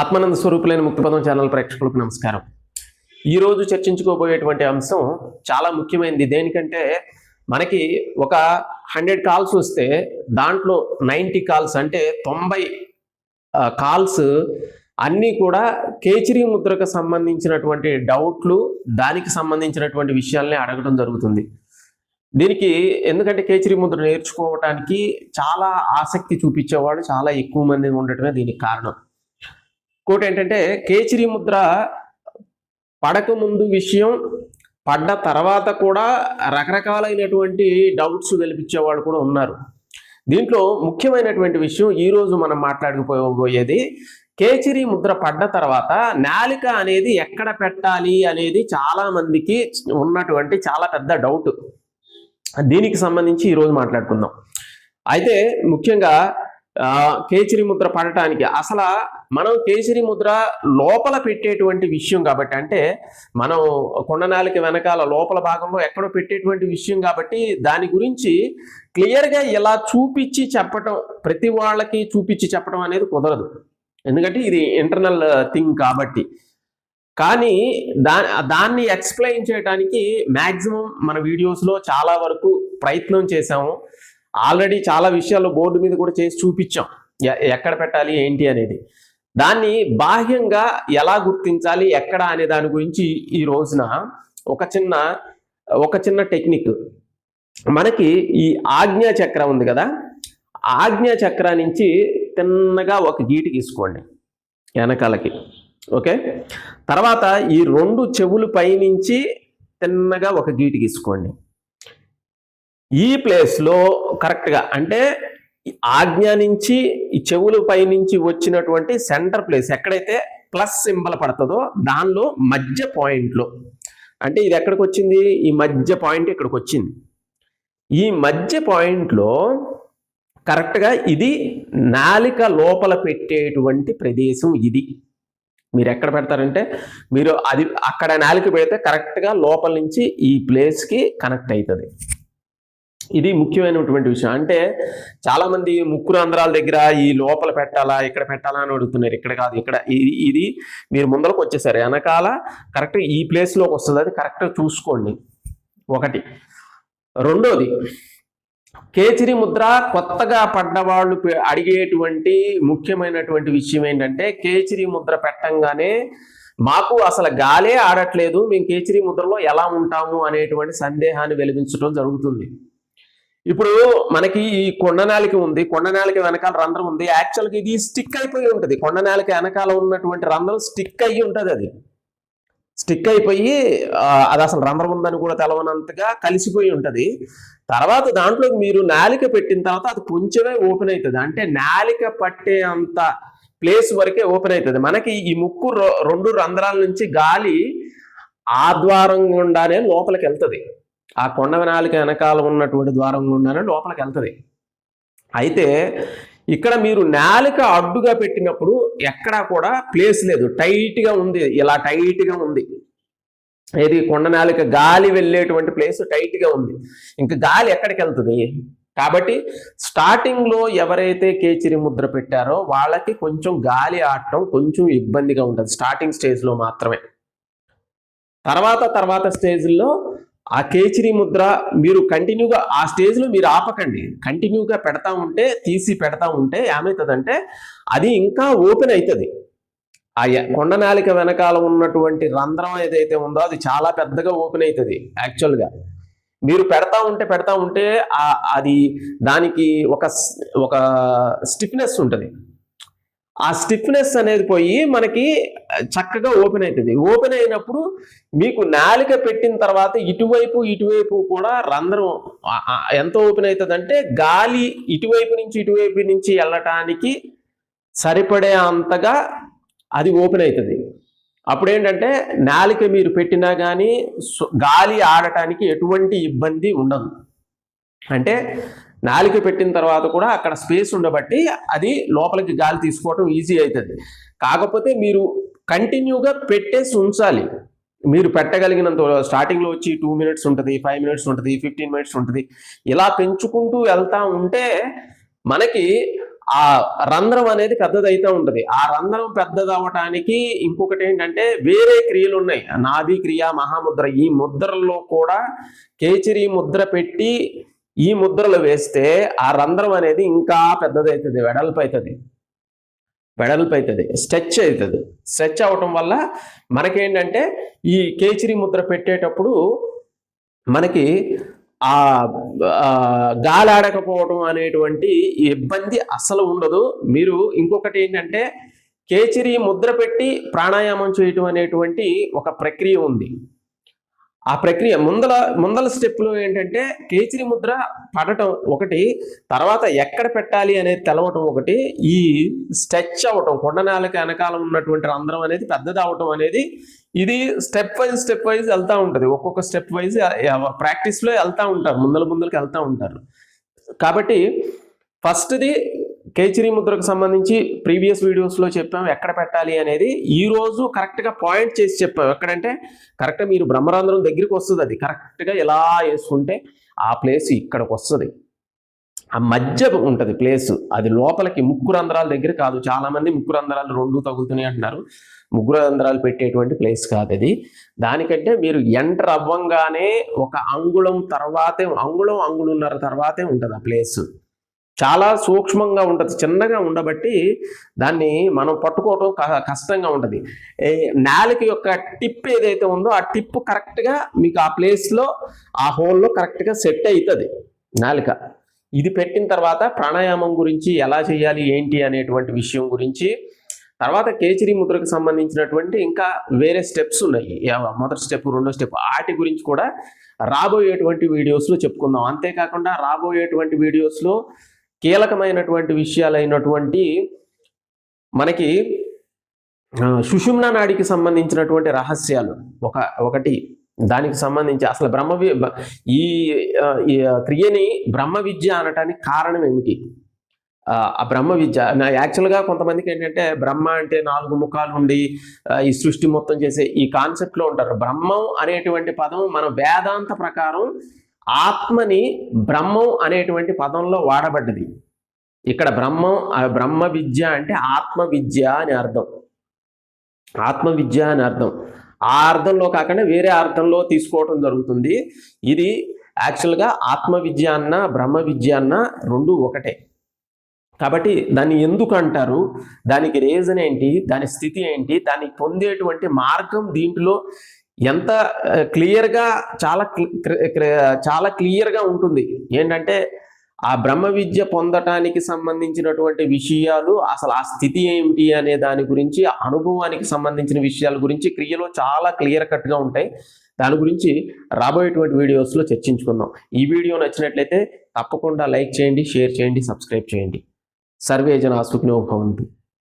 ఆత్మానంద స్వరూపులైన ముక్తిపదం channel ప్రేక్షకులకు నమస్కారం. ఈరోజు చర్చించుకోబోయేటువంటి అంశం చాలా ముఖ్యమైనది దేనికంటే మనకి ఒక హండ్రెడ్ కాల్స్ వస్తే దాంట్లో నైంటీ కాల్స్ అంటే తొంభై కాల్స్ అన్నీ కూడా కేచరీ ముద్రకు సంబంధించినటువంటి డౌట్లు దానికి సంబంధించినటువంటి విషయాల్ని అడగడం జరుగుతుంది. దీనికి ఎందుకంటే కేచరీ ముద్ర నేర్చుకోవటానికి చాలా ఆసక్తి చూపించేవాడు చాలా ఎక్కువ మంది ఉండటమే దీనికి కారణం. ఇంకోటి ఏంటంటే కేచిరి ముద్ర పడకముందు విషయం పడ్డ తర్వాత కూడా రకరకాలైనటువంటి డౌట్స్ వెలిపించేవాళ్ళు కూడా ఉన్నారు. దీంట్లో ముఖ్యమైనటువంటి విషయం ఈరోజు మనం మాట్లాడుకుపోయేది కేచిరి ముద్ర పడ్డ తర్వాత నాలిక అనేది ఎక్కడ పెట్టాలి అనేది చాలా మందికి ఉన్నటువంటి చాలా పెద్ద డౌట్ దీనికి సంబంధించి ఈరోజు మాట్లాడుకుందాం. అయితే ముఖ్యంగా కేసరి ముద్ర పడటానికి అసలు మనం కేసరి ముద్ర లోపల పెట్టేటువంటి విషయం కాబట్టి అంటే మనం కొండనాలికి వెనకాల లోపల భాగంలో ఎక్కడో పెట్టేటువంటి విషయం కాబట్టి దాని గురించి క్లియర్గా ఇలా చూపించి చెప్పటం ప్రతి వాళ్ళకి చూపించి చెప్పడం అనేది కుదరదు. ఎందుకంటే ఇది ఇంటర్నల్ థింగ్ కాబట్టి. కానీ దా దాన్ని ఎక్స్ప్లెయిన్ చేయడానికి మ్యాక్సిమం మన వీడియోస్లో చాలా వరకు ప్రయత్నం చేశాము. ఆల్రెడీ చాలా విషయాలు బోర్డు మీద కూడా చేసి చూపించాం. ఎక్కడ పెట్టాలి ఏంటి అనేది. దాన్ని బాహ్యంగా ఎలా గుర్తించాలి ఎక్కడ అనే దాని గురించి ఈ రోజున ఒక చిన్న ఒక చిన్న టెక్నిక్. మనకి ఈ ఆజ్ఞా చక్రం ఉంది కదా. ఆజ్ఞా చక్ర నుంచి తిన్నగా ఒక గీటి తీసుకోండి వెనకాలకి. ఓకే? తర్వాత ఈ రెండు చెవులు పైనుంచి తిన్నగా ఒక గీటి తీసుకోండి ఈ ప్లేస్లో కరెక్ట్గా అంటే ఆజ్ఞ నుంచి ఈ చెవుల పైనుంచి వచ్చినటువంటి సెంటర్ ప్లేస్ ఎక్కడైతే ప్లస్ సింబల్ పడుతుందో దానిలో మధ్య పాయింట్లో. అంటే ఇది ఎక్కడికి వచ్చింది? ఈ మధ్య పాయింట్ ఇక్కడికి వచ్చింది. ఈ మధ్య పాయింట్లో కరెక్ట్గా ఇది నాలిక లోపల పెట్టేటువంటి ప్రదేశం ఇది. మీరు ఎక్కడ పెడతారంటే మీరు అది అక్కడ నాలిక పెడితే కరెక్ట్గా లోపల నుంచి ఈ ప్లేస్కి కనెక్ట్ అవుతుంది ఇది ముఖ్యమైనటువంటి విషయం. అంటే చాలామంది ముక్కురు ముక్కు రంధ్రాల దగ్గర ఈ లోపల పెట్టాలా ఇక్కడ పెట్టాలా అని అడుగుతున్నారు. ఇక్కడ కాదు ఇక్కడ. ఇది ఇది మీరు ముందరకు వచ్చేసారు. వెనకాల కరెక్ట్ ఈ ప్లేస్లోకి వస్తుంది. అది కరెక్ట్గా చూసుకోండి. ఒకటి. రెండోది కేచిరి ముద్ర కొత్తగా పడ్డవాళ్ళు అడిగేటువంటి ముఖ్యమైనటువంటి విషయం ఏంటంటే కేచిరి ముద్ర పెట్టంగానే మాకు అసలు గాలే ఆడట్లేదు. మేము కేచిరి ముద్రలో ఎలా ఉంటాము అనేటువంటి సందేహాన్ని వెలిగించడం జరుగుతుంది. ఇప్పుడు మనకి ఈ కొండనాలిక ఉంది కొండనాలిక వెనకాల రంధ్రం ఉంది. యాక్చువల్గా ఇది స్టిక్ అయిపోయి ఉంటుంది. కొండనాలిక వెనకాల ఉన్నటువంటి రంధ్రం స్టిక్ అయ్యి ఉంటుంది అది. స్టిక్ అయిపోయి అది అసలు రంధ్రం ఉందని కూడా తెలవనంతగా కలిసిపోయి ఉంటుంది. తర్వాత దాంట్లో మీరు నాలిక పెట్టిన తర్వాత అది కొంచెమే ఓపెన్ అవుతుంది అంటే నాలిక పట్టే అంత ప్లేస్ వరకే ఓపెన్ అవుతుంది మనకి ఈ ముక్కు రొ- రెండు రంధ్రాల నుంచి గాలి ఆ ద్వారం గుండానే లోపలికి వెళ్తుంది. ఆ కొండ వినాలిక వెనకాల ఉన్నటువంటి ద్వారం గుండానే లోపలికి వెళ్తుంది. అయితే ఇక్కడ మీరు నాలిక అడ్డుగా పెట్టినప్పుడు ఎక్కడా కూడా ప్లేస్ లేదు. టైట్గా ఉంది. ఇలా టైట్గా ఉంది. ఏది? కొండ నాలిక గాలి వెళ్ళేటువంటి ప్లేస్ టైట్గా ఉంది. ఇంకా గాలి ఎక్కడికి వెళ్తుంది? కాబట్టి స్టార్టింగ్లో ఎవరైతే కేచిరి ముద్ర పెట్టారో వాళ్ళకి కొంచెం గాలి ఆడటం కొంచెం ఇబ్బందిగా ఉంటుంది. స్టార్టింగ్ స్టేజ్లో మాత్రమే. తర్వాత తర్వాత స్టేజ్లో ఆ కేచిరి ముద్ర మీరు కంటిన్యూగా ఆ స్టేజ్లో మీరు ఆపకండి. కంటిన్యూగా పెడతా ఉంటే తీసి పెడతా ఉంటే ఏమవుతుందంటే అది ఇంకా ఓపెన్ అవుతుంది ఆ కొండనాలిక వెనకాల ఉన్నటువంటి రంధ్రం ఏదైతే ఉందో అది చాలా పెద్దగా ఓపెన్ అవుతుంది యాక్చువల్గా మీరు పెడతా ఉంటే పెడతా ఉంటే అది దానికి ఒక ఒక స్టిఫ్నెస్ ఉంటుంది. ఆ స్టిఫ్నెస్ అనేది పోయి మనకి చక్కగా ఓపెన్ అవుతుంది ఓపెన్ అయినప్పుడు మీకు నాలిక పెట్టిన తర్వాత ఇటువైపు ఇటువైపు కూడా రంధ్రం ఎంత ఓపెన్ అవుతుంది అంటే గాలి ఇటువైపు నుంచి ఇటువైపు నుంచి వెళ్ళటానికి సరిపడే అంతగా అది ఓపెన్ అవుతుంది అప్పుడు ఏంటంటే నాలిక మీరు పెట్టినా కానీ గాలి ఆడటానికి ఎటువంటి ఇబ్బంది ఉండదు. అంటే నాలిక పెట్టిన తర్వాత కూడా అక్కడ స్పేస్ ఉండబట్టి అది లోపలికి గాలి తీసుకోవటం ఈజీ అవుతుంది కాకపోతే మీరు కంటిన్యూగా పెట్టేసి ఉంచాలి. మీరు పెట్టగలిగినంత స్టార్టింగ్లో వచ్చి టూ మినిట్స్ ఉంటుంది ఫైవ్ మినిట్స్ ఉంటుంది ఫిఫ్టీన్ మినిట్స్ ఉంటుంది. ఇలా పెంచుకుంటూ వెళ్తా ఉంటే మనకి ఆ రంధ్రం అనేది పెద్దదైతే ఉంటుంది. ఆ రంధ్రం పెద్దదవటానికి ఇంకొకటి ఏంటంటే వేరే క్రియలు ఉన్నాయి. నాభి క్రియ మహాముద్ర ఈ ముద్రల్లో కూడా కేచరి ముద్ర పెట్టి ఈ ముద్రలు వేస్తే ఆ రంధ్రం అనేది ఇంకా పెద్దదవుతుంది వెడల్పు అవుతుంది వెడల్పు అవుతుంది స్ట్రెచ్ అవుతుంది స్ట్రెచ్ అవటం వల్ల మనకేంటంటే ఈ కేచిరి ముద్ర పెట్టేటప్పుడు మనకి ఆ గాలాడకపోవడం అనేటువంటి ఇబ్బంది అసలు ఉండదు. మీరు ఇంకొకటి ఏంటంటే కేచిరి ముద్ర పెట్టి ప్రాణాయామం చేయటం అనేటువంటి ఒక ప్రక్రియ ఉంది. ఆ ప్రక్రియ ముందల ముందల స్టెప్లో ఏంటంటే కేచిరి ముద్ర పడటం ఒకటి తర్వాత ఎక్కడ పెట్టాలి అనేది తెలవటం ఒకటి ఈ స్ట్రెచ్ అవటం కొండనాలకి వెనకాల ఉన్నటువంటి రంధ్రం అనేది పెద్దది అవటం అనేది ఇది స్టెప్ వైజ్ స్టెప్ వైజ్ వెళ్తూ ఉంటుంది. ఒక్కొక్క స్టెప్ వైజ్ ప్రాక్టీస్లో వెళ్తూ ఉంటారు ముందల ముందలకి వెళ్తూ ఉంటారు. కాబట్టి ఫస్ట్ది కేచరి ముద్రకు సంబంధించి ప్రీవియస్ వీడియోస్లో చెప్పాము ఎక్కడ పెట్టాలి అనేది. ఈరోజు కరెక్ట్గా పాయింట్ చేసి చెప్పాము ఎక్కడంటే కరెక్ట్గా మీరు బ్రహ్మరంధ్రం దగ్గరికి వస్తుంది అది. కరెక్ట్గా ఎలా వేసుకుంటే ఆ ప్లేస్ ఇక్కడికి వస్తుంది. ఆ మధ్య ఉంటుంది ప్లేస్. అది లోపలికి ముక్కు రంధ్రాల దగ్గర కాదు. చాలా మంది ముక్కు రంధ్రాలు రెండు తగులుతున్నాయి అంటున్నారు. ముగ్గురు రంధ్రాలు పెట్టేటువంటి ప్లేస్ కాదు అది. దానికంటే మీరు ఎంటర్ అవ్వంగానే ఒక అంగుళం తర్వాతే అంగుళం అంగుళన్నర తర్వాతే ఉంటుంది ఆ ప్లేస్. చాలా సూక్ష్మంగా ఉంటుంది చిన్నగా ఉండబట్టి దాన్ని మనం పట్టుకోవటం క- కష్టంగా ఉంటుంది. నేలకి యొక్క టిప్ ఏదైతే ఉందో ఆ టిప్ కరెక్ట్గా మీకు ఆ ప్లేస్లో ఆ హోల్లో కరెక్ట్గా సెట్ అవుతుంది నాలిక. ఇది పెట్టిన తర్వాత ప్రాణాయామం గురించి ఎలా చేయాలి ఏంటి అనేటువంటి విషయం గురించి తర్వాత కేచరి ముద్రకు సంబంధించినటువంటి ఇంకా వేరే స్టెప్స్ ఉన్నాయి. మొదటి స్టెప్ రెండో స్టెప్ వాటి గురించి కూడా రాబోయేటువంటి వీడియోస్లో చెప్పుకుందాం. అంతేకాకుండా రాబోయేటువంటి వీడియోస్లో కీలకమైనటువంటి విషయాలైనటువంటి మనకి సుషుమ్న నాడికి సంబంధించినటువంటి రహస్యాలు. ఒక ఒకటి దానికి సంబంధించి అసలు బ్రహ్మ వి- ఈ క్రియని బ్రహ్మ విద్య అనటానికి కారణం ఏమిటి? ఆ బ్రహ్మ విద్య నా యాక్చువల్గా కొంతమందికి ఏంటంటే బ్రహ్మ అంటే నాలుగు ముఖాలు ఉండి ఈ సృష్టి మొత్తం చేసే ఈ కాన్సెప్ట్లో ఉంటారు. బ్రహ్మం అనేటువంటి పదం మన వేదాంత ప్రకారం ఆత్మని బ్రహ్మం అనేటువంటి పదంలో వాడబడ్డది. ఇక్కడ బ్రహ్మం బ్రహ్మ విద్య అంటే ఆత్మ విద్య అని అర్థం. ఆత్మ విద్య అని అర్థం. ఆ అర్థంలో కాకుండా వేరే అర్థంలో తీసుకోవటం జరుగుతుంది. ఇది యాక్చువల్గా ఆత్మ విద్య అన్న బ్రహ్మ విద్య అన్న రెండు ఒకటే. కాబట్టి దాన్ని ఎందుకు అంటారు? దానికి రీజన్ ఏంటి? దాని స్థితి ఏంటి? దాన్ని పొందేటువంటి మార్గం దీంట్లో ఎంత క్లియర్గా చాలా చాలా క్లియర్గా ఉంటుంది. ఏంటంటే ఆ బ్రహ్మ విద్య పొందటానికి సంబంధించినటువంటి విషయాలు అసలు ఆ స్థితి ఏమిటి అనే దాని గురించి అనుభవానికి సంబంధించిన విషయాల గురించి క్రియలో చాలా క్లియర్ కట్గా ఉంటాయి. దాని గురించి రాబోయేటువంటి వీడియోస్లో చర్చించుకుందాం. ఈ వీడియో నచ్చినట్లయితే తప్పకుండా లైక్ చేయండి షేర్ చేయండి సబ్స్క్రైబ్ చేయండి. సర్వే జన సుఖినో ఉంది